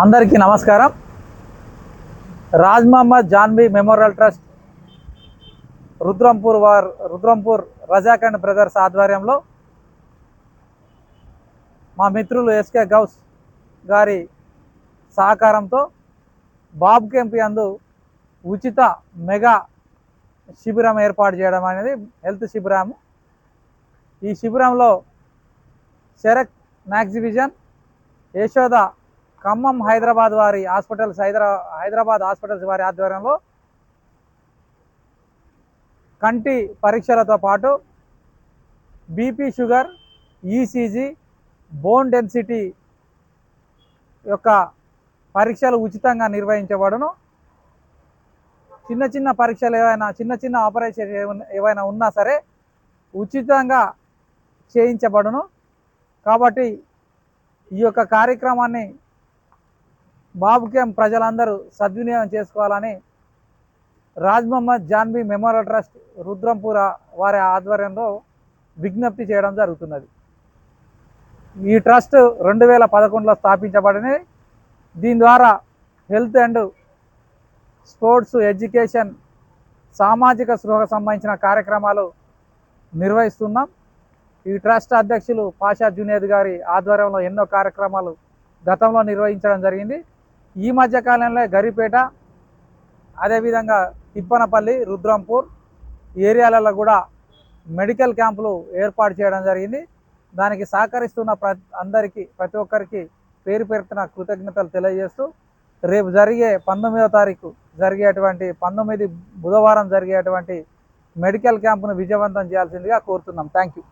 అందరికీ నమస్కారం. Raj Mohammed Janbee memorial trust Rudrampur war Rudrampur Razak and brothers ఆధ్వర్యంలో మా మిత్రులు ఎస్కే గౌస్ గారి సహకారంతో బాబ్ కెంపి అందు ఉచిత మెగా శిబిరం ఏర్పాటు చేయడం అనేది హెల్త్ శిబిరం ఈ శిబిరంలో శరక్ మ్యాగ్జిబిజన్ యశోద ఖమ్మం హైదరాబాద్ వారి హాస్పిటల్స్ హైదరా హైదరాబాద్ హాస్పిటల్స్ వారి ఆధ్వర్యంలో కంటి పరీక్షలతో పాటు BP sugar ECG bone density యొక్క పరీక్షలు ఉచితంగా నిర్వహించబడును. చిన్న చిన్న పరీక్షలు ఏవైనా చిన్న చిన్న ఆపరేషన్ ఏవైనా- ఏవైనా ఉన్నా సరే ఉచితంగా చేయించబడును. కాబట్టి ఈ యొక్క కార్యక్రమాన్ని బాబుకేం ప్రజలందరూ సద్వినియోగం చేసుకోవాలని రాజ్ మహమ్మద్ జాన్బీ మెమోరియల్ ట్రస్ట్ రుద్రంపూర వారి ఆధ్వర్యంలో విజ్ఞప్తి చేయడం జరుగుతున్నది. ఈ ట్రస్ట్ రెండు వేల పదకొండులో స్థాపించబడింది. దీని ద్వారా హెల్త్ అండ్ స్పోర్ట్స్ ఎడ్యుకేషన్ సామాజిక స్పృహకు సంబంధించిన కార్యక్రమాలు నిర్వహిస్తున్నాం. ఈ ట్రస్ట్ అధ్యక్షులు పాషా జునేద్ గారి ఆధ్వర్యంలో ఎన్నో కార్యక్రమాలు గతంలో నిర్వహించడం జరిగింది. ఈ మధ్యకాలంలో గరిపేట అదేవిధంగా తిప్పనపల్లి రుద్రంపూర్ ఈ ఏరియాలలో కూడా మెడికల్ క్యాంపులు ఏర్పాటు చేయడం జరిగింది. దానికి సహకరిస్తున్న ప్ర అందరికీ ప్రతి ఒక్కరికి పేరు పేరున కృతజ్ఞతలు తెలియజేస్తూ రేపు జరిగే పంతొమ్మిదో తారీఖు జరిగేటువంటి పంతొమ్మిది బుధవారం జరిగేటువంటి మెడికల్ క్యాంపును విజయవంతం చేయాల్సిందిగా కోరుతున్నాం. Thank you